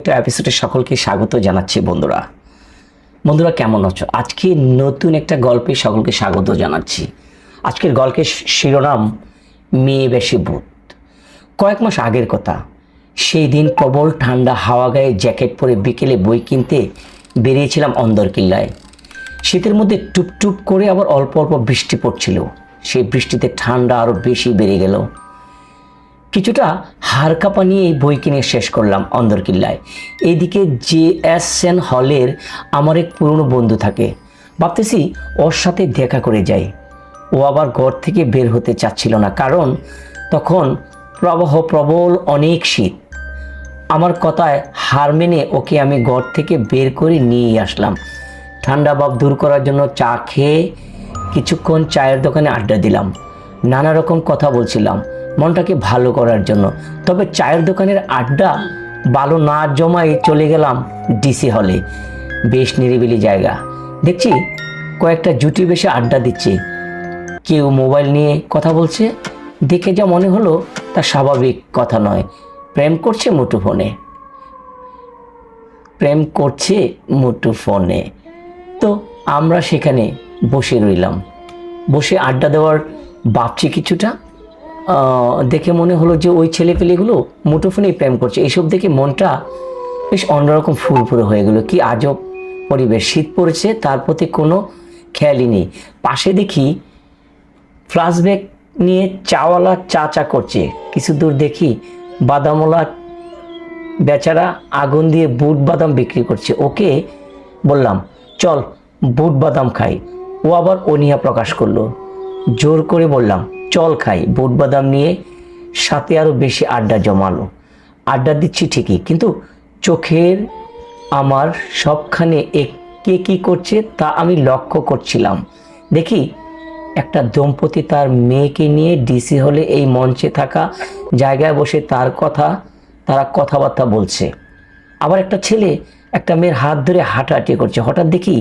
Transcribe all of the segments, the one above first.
একটা এপিসোডে সকলকে স্বাগত জানাচ্ছি বন্ধুরা। বন্ধুরা, কেমন আছো? আজকে নতুন একটা গল্পে সকলকে স্বাগত জানাচ্ছি। আজকের গল্পের শিরোনাম, মেয়ে বেশি ভূত। কয়েক মাস আগের কথা, সেই দিন প্রবল ঠান্ডা হাওয়া গায়ে জ্যাকেট পরে বিকেলে বই কিনতে বেরিয়েছিলাম অন্দরকিল্লায়। শীতের মধ্যে টুপটুপ করে আবার অল্প অল্প বৃষ্টি পড়ছিল। সেই বৃষ্টিতে ঠান্ডা আরও বেশি বেড়ে গেল। কিছুটা হাড় কাঁপা নিয়ে এই বই কিনে শেষ করলাম অন্দরকিল্লায় এইদিকে জে এস সেন হলের আমার এক পুরনো বন্ধু থাকে। ভাবতেছি ওর সাথে দেখা করে যাই। ও আবার ঘর থেকে বের হতে চাচ্ছিল না, কারণ তখন প্রবাহ প্রবল অনেক শীত। আমার কথায় হার মেনে ওকে আমি ঘর থেকে বের করে নিয়ে আসলাম। ঠান্ডা ভাব দূর করার জন্য চা খেয়ে কিছুক্ষণ চায়ের দোকানে আড্ডা দিলাম। নানা রকম কথা বলছিলাম। মনটাকে ভালো করার জন্য। তবে চায়ের দোকানের আড্ডা ভালো না জমায় চলে গেলাম ডিসি হলে বেশ নিরিবিলি জায়গা। দেখছি কয়েকটা জুটি বেশি আড্ডা দিচ্ছে। কেউ মোবাইল নিয়ে কথা বলছে। দেখে যা মনে হলো তা স্বাভাবিক কথা নয়। প্রেম করছে মুঠো ফোনে। প্রেম করছে মুঠো ফোনে। তো আমরা সেখানে বসে রইলাম। বসে আড্ডা দেওয়ার ভাবছি কিছুটা। দেখে মনে হলো যে ওই ছেলেপেলেগুলো মুঠোফোনেই প্রেম করছে। এইসব দেখে মনটা বেশ অন্যরকম ফুরফুরে হয়ে গেলো। কি আজব পরিবেশ। শীত পড়েছে, তার প্রতি কোনো খেয়ালই নেই। পাশে দেখি ফ্লাশব্যাক নিয়ে চাওয়ালা চা চা করছে। কিছু দূর দেখি বাদামওয়ালা বেচারা আগুন দিয়ে বুট বাদাম বিক্রি করছে। ওকে বললাম, চল, বুট বাদাম খাই। ও আবার অনীহা প্রকাশ করল। জোর করে বললাম চল খাই, বুট বাদাম নিয়ে সাথে আরও বেশি আড্ডা জমালো। আড্ডা দিচ্ছি ঠিকই, কিন্তু চোখের আমার সবখানে কে কী করছে তা আমি লক্ষ্য করছিলাম। দেখি একটা দম্পতি তার মেয়েকে নিয়ে ডিসি হলে এই মঞ্চে থাকা জায়গায় বসে তার কথা, তারা কথাবার্তা বলছে। আবার একটা ছেলে একটা মেয়ের হাত ধরে হাঁটাহাঁটি করছে। হঠাৎ দেখি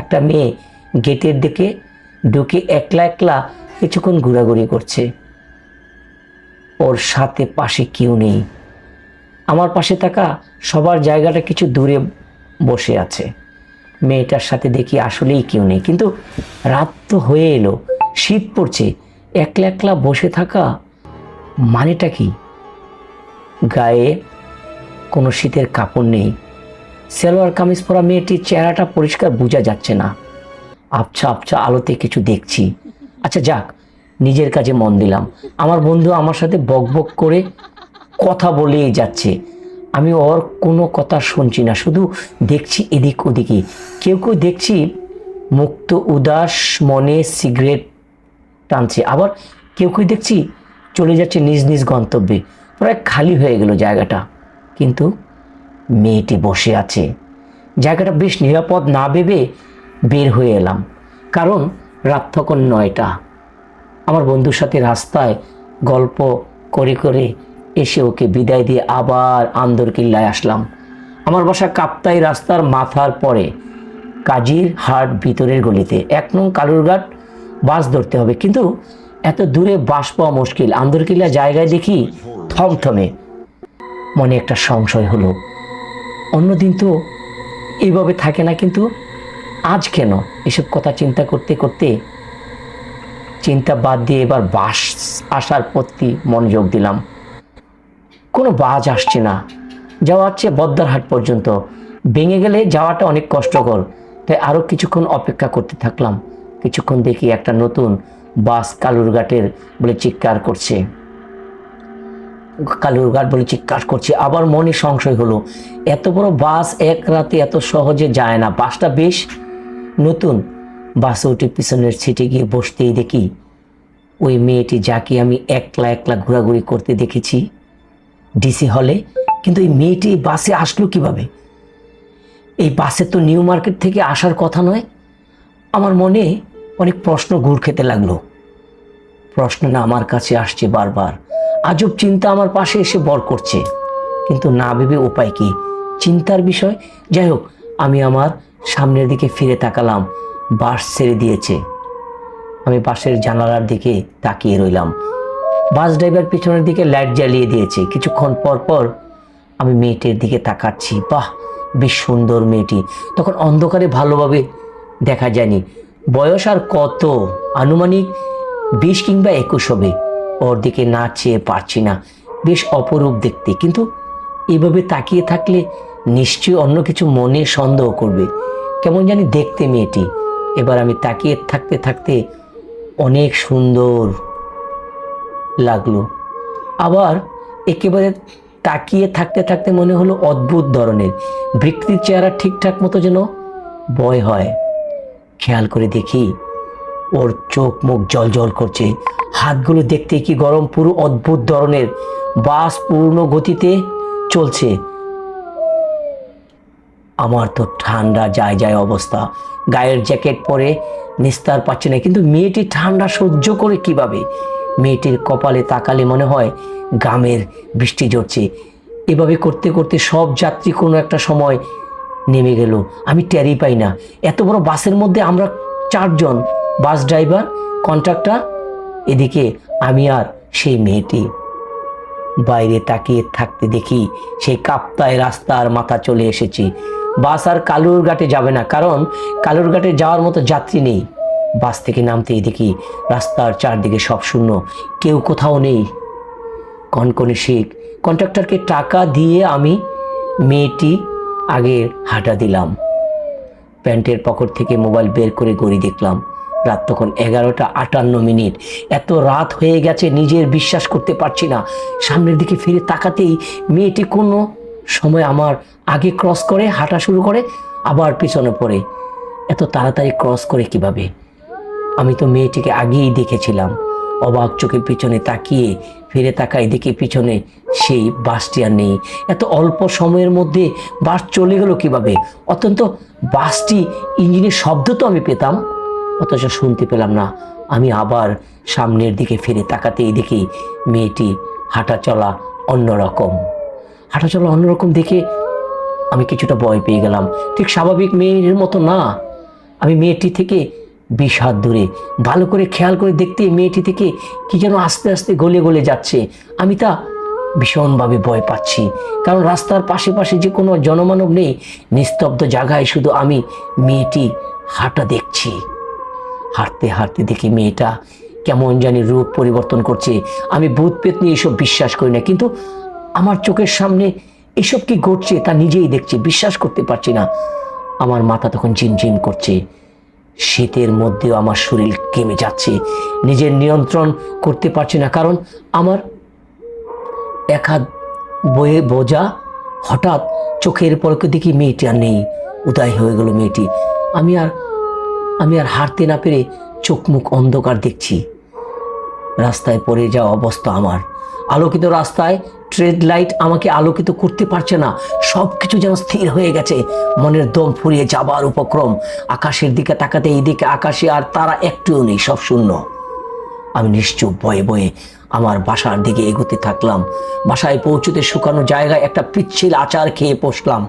একটা মেয়ে গেটের দিকে ঢুকে একলা একলা কিছুক্ষণ ঘোরাঘুরি করছে। ওর সাথে পাশে কেউ নেই। আমার পাশে থাকা সবার জায়গাটা কিছু দূরে বসে আছে। মেয়েটার সাথে দেখি আসলেই কেউ নেই, কিন্তু রাত তো হয়ে এলো, শীত পড়ছে, একলা একলা বসে থাকা মানেটা কি? গায়ে কোনো শীতের কাপড় নেই, সেলোয়ার কামিজ পরা মেয়েটির চেহারাটা পরিষ্কার বোঝা যাচ্ছে না। আবছা আবছা আলোতে কিছু দেখছি। আচ্ছা যাক, নিজের কাজে মন দিলাম। আমার বন্ধু আমার সাথে বকবক করে কথা বলেই যাচ্ছে। আমি ওর কোনো কথা শুনছি না, শুধু দেখছি এদিক ওদিকে। কেউ কেউ দেখছি মুক্ত, উদাস মনে সিগারেট টানছে। আবার কেউ কেউ দেখছি চলে যাচ্ছে নিজ নিজ গন্তব্যে। প্রায় খালি হয়ে গেল জায়গাটা। কিন্তু মেয়েটি বসে আছে। জায়গাটা বেশ নিরাপদ না ভেবে বের হয়ে এলাম। কারণ রাত তখন নয়টা। আমার বন্ধুর সাথে রাস্তায় গল্প করে করে এসে ওকে বিদায় দিয়ে আবার আন্দরকিল্লায় আসলাম। আমার বাসা কাপ্তাই রাস্তার মাথার পরে, কাজীর হাট ভিতরের গলিতে। এক নং কালুরঘাট, বাস ধরতে হবে। কিন্তু এত দূরে বাস পাওয়া মুশকিল। আন্দরকিল্লা জায়গায় দেখি থমথমে মনে একটা সংশয় হলো। অন্যদিন তো এইভাবে থাকে না, কিন্তু আজ কেন? এসব কথা চিন্তা করতে করতে চিন্তা বাদ দিয়ে এবার বাস আসার প্রতি মনোযোগ দিলাম। কোনো বাজ আসছে না। যাওয়া হচ্ছে বদ্দারহাট পর্যন্ত। ভেঙে গেলে যাওয়াটা অনেক কষ্টকর। তাই আরও কিছুক্ষণ অপেক্ষা করতে থাকলাম। কিছুক্ষণ দেখি একটা নতুন বাস কালুরঘাটের বলে চিৎকার করছে। কালুরঘাট বলে চিৎকার করছে। আবার মনে সংশয় হলো, এত বড় বাস এক রাতে এত সহজে যায় না। বাসটা বেশ নতুন বাসে উঠে পিছনের ছিটে গিয়ে বসতেই দেখি ওই মেয়েটি যাকে আমি একলা একলা ঘোরাঘুরি করতে দেখেছি ডিসি হলে। কিন্তু এই মেয়েটি বাসে আসলো কীভাবে? এই বাসে তো নিউ মার্কেট থেকে আসার কথা নয়। আমার মনে অনেক প্রশ্ন ঘুর খেতে লাগল। প্রশ্ন না আমার কাছে আসছে বারবার। আজব চিন্তা আমার পাশে এসে বর করছে। কিন্তু না ভেবে উপায় কি? চিন্তার বিষয়? যাই হোক, আমি আমার সামনের দিকে ফিরে তাকালাম বাস ছেড়ে দিয়েছে। আমি বাসের জানালার দিকে তাকিয়ে রইলাম। বাস ড্রাইভার পিছনের দিকে লাইট জ্বালিয়ে দিয়েছে। কিছুক্ষণ পর পর আমি মেয়েটির দিকে তাকাচ্ছি। বাহ, বেশ সুন্দর মেয়েটি। তখন অন্ধকারে ভালোভাবে দেখা যায়নি। বয়স আর কত? আনুমানিক বিশ কিংবা একুশ হবে। ওর দিকে না চেয়ে পারছি না। বেশ অপরূপ দেখতে। কিন্তু এভাবে তাকিয়ে থাকলে নিশ্চয়ই অন্য কিছু মনে সন্দেহ করবে। কেমন জানি দেখতে মেয়েটি। এবার আমি তাকিয়ে থাকতে থাকতে অনেক সুন্দর লাগল। আবার একেবারে তাকিয়ে থাকতে থাকতে মনে হলো অদ্ভুত ধরনের। বৃক্তির চেহারা ঠিকঠাক মতো যেন ভয় হয়। খেয়াল করে দেখি ওর চোখ মুখ জল জল করছে। হাতগুলো দেখতে কি গরম পুরো অদ্ভুত ধরনের। বাস পূর্ণ গতিতে চলছে। আমার তো ঠান্ডা যায় যায় অবস্থা। গায়ের জ্যাকেট পরে নিস্তার পাচ্ছে না, কিন্তু মেয়েটি ঠান্ডা সহ্য করে কীভাবে? মেয়েটির কপালে তাকালে মনে হয় গামের বৃষ্টি ঝরছে। এভাবে করতে করতে সব যাত্রী কোনো একটা সময় নেমে গেল। আমি ট্যারি পাই না। এত বড় বাসের মধ্যে আমরা চারজন, বাস ড্রাইভার, কন্ট্রাক্টর, এদিকে আমি আর সেই মেয়েটি। বাইরে তাকিয়ে থাকতে দেখি সেই কাপ্তায় রাস্তার মাথা চলে এসেছি। বাস আর কালুর ঘাটে যাবে না, কারণ কালুর ঘাটে যাওয়ার মতো যাত্রী নেই। বাস থেকে নামতেই দেখি রাস্তার চারদিকে সব শূন্য, কেউ কোথাও নেই। কনকনে শিখ, কন্ট্রাক্টরকে টাকা দিয়ে আমি মেয়েটি আগে হাঁটা দিলাম। প্যান্টের পকেট থেকে মোবাইল বের করে গড়ি দেখলাম। রাত তখন এগারোটা আটান্ন মিনিট। এত রাত হয়ে গেছে, নিজের বিশ্বাস করতে পারছি না। সামনের দিকে ফিরে তাকাতেই মেয়েটি কোনো সময় আমার আগে ক্রস করে, হাঁটা শুরু করে, আবার পিছনে পড়ে। এত তাড়াতাড়ি ক্রস করে কীভাবে? আমি তো মেয়েটিকে আগেই দেখেছিলাম। অবাক চোখে পিছনে তাকিয়ে, ফিরে তাকাই দেখি পিছনে সেই বাসটি আর নেই। এত অল্প সময়ের মধ্যে বাস চলে গেল কীভাবে? অত্যন্ত বাসটি ইঞ্জিনের শব্দ তো আমি পেতাম, অথচ শুনতে পেলাম না। আমি আবার সামনের দিকে ফিরে তাকাতেই দেখি মেয়েটি হাঁটা চলা অন্যরকম। হাঁটা চলা অন্যরকম দেখে আমি কিছুটা ভয় পেয়ে গেলাম। ঠিক স্বাভাবিক মেয়ের মতো না। আমি মেয়েটি থেকে বিষ হাত দূরে। ভালো করে খেয়াল করে দেখতে মেয়েটি থেকে কি যেন আস্তে আস্তে গলে গলে যাচ্ছে। আমি তা ভীষণভাবে ভয় পাচ্ছি। কারণ রাস্তার পাশে পাশে যে কোনো জনমানব নেই, নিস্তব্ধ জায়গায় শুধু আমি মেয়েটি হাঁটা দেখছি। হাঁটতে হাঁটতে দেখি মেয়েটা কেমন জানি রূপ পরিবর্তন করছে। আমি ভূত পেত নিয়ে এসব বিশ্বাস করি না। কিন্তু আমার চোখের সামনে এসব কি ঘটছে তা নিজেই দেখছি, বিশ্বাস করতে পারছি না। আমার মাথা তখন ঝিমঝিম করছে। শীতের মধ্যেও আমার শরীর কেমে যাচ্ছে। নিজের নিয়ন্ত্রণ করতে পারছি না, কারণ আমার এক হাত বয়ে বোঝা হঠাৎ চোখের পরকে দেখি মেয়েটি আর নেই। উদয় হয়ে গেল মেয়েটি। আমি আর আমি আর হারতে না পেরে চোখ মুখ অন্ধকার দেখছি। রাস্তায় পড়ে যাওয়া অবস্থা আমার। আলোকিত রাস্তায় ট্রেড লাইট আমাকে আলোকিত করতে পারছে না। সব কিছু যেন স্থির হয়ে গেছে। মনের দম ফুরিয়ে যাবার উপক্রম। আকাশের দিকে তাকাতে এই দিকে আকাশে আর তারা একটুও নেই, সব শূন্য। আমি নিশ্চুপ বয়ে বয়ে আমার বাসার দিকে এগোতে থাকলাম। বাসায় পৌঁছতে শুকানো জায়গায় একটা পিচ্ছিল আচার খেয়ে বসলাম।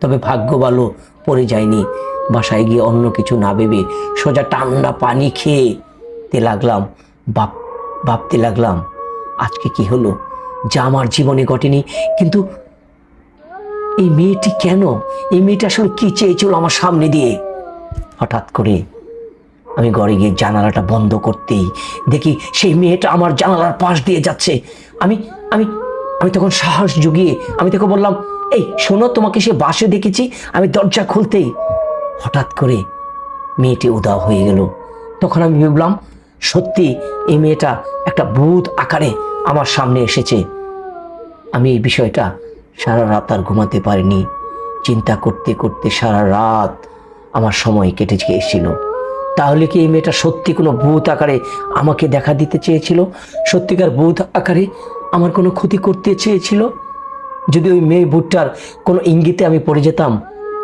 তবে ভাগ্য ভালো পড়ে যায়নি। বাসায় গিয়ে অন্য কিছু না ভেবে সোজা ঠান্ডা পানি খেয়ে তে লাগলাম বাপ ভাবতে লাগলাম, আজকে কি হলো? যা আমার জীবনে ঘটেনি। কিন্তু এই মেয়েটি কেন? এই মেয়েটা আসলে কি চেয়েছিল আমার সামনে দিয়ে? হঠাৎ করে আমি ঘরে গিয়ে জানালাটা বন্ধ করতেই দেখি সেই মেয়েটা আমার জানালার পাশ দিয়ে যাচ্ছে। আমি আমি আমি তখন সাহস জুগিয়ে আমি তোকে বললাম, এই, শোনো, তোমাকে সে বাসে দেখেছি। আমি দরজা খুলতেই হঠাৎ করে মেয়েটি উদাও হয়ে গেল। তখন আমি ভাবলাম, সত্যি, এই মেয়েটা একটা ভূত আকারে আমার সামনে এসেছে। আমি এই বিষয়টা সারা রাত আর ঘুমাতে পারিনি। চিন্তা করতে করতে সারা রাত আমার সময় কেটে গিয়েছিল। তাহলে কি এই মেয়েটা সত্যি কোনো ভূত আকারে আমাকে দেখা দিতে চেয়েছিল? সত্যিকার ভূত আকারে আমার কোনো ক্ষতি করতে চেয়েছিল? যদি ওই মেয়ে ভূতটার কোনো ইঙ্গিতে আমি পড়ে যেতাম,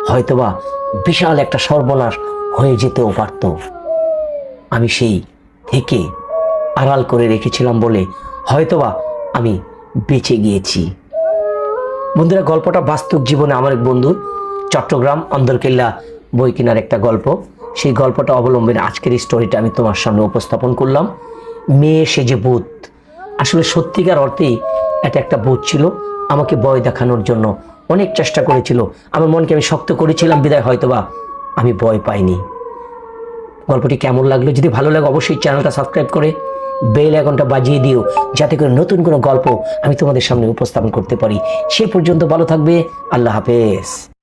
হয়তোবা বিশাল একটা সর্বনাশ হয়ে যেতেও পারত। আমি সেই থেকে আড়াল করে রেখেছিলাম বলে হয়তোবা আমি বেঁচে গিয়েছি। বন্ধুরা, গল্পটা বাস্তব জীবনে আমার এক বন্ধু চট্টগ্রাম অন্দরকেল্লা বই কেনার একটা গল্প। সেই গল্পটা অবলম্বনে আজকের এই স্টোরিটা আমি তোমার সামনে উপস্থাপন করলাম। মেয়ে সে যে ভূত। আসলে সত্যিকার অর্থেই এটা একটা ভূত ছিল। আমাকে ভয় দেখানোর জন্য অনেক চেষ্টা করেছিল। আমার মনকে আমি শক্ত করেছিলাম, বিদায় হয়তোবা আমি ভয় পাইনি। গল্পটি কেমন লাগল? যদি ভালো লাগে, অবশ্যই চ্যানেলটা সাবস্ক্রাইব করে বেল আইকনটা বাজিয়ে দিও, যাতে করে নতুন কোনো গল্প আমি তোমাদের সামনে উপস্থাপন করতে পারি। সে পর্যন্ত ভালো থাকবে, আল্লাহ হাফেজ।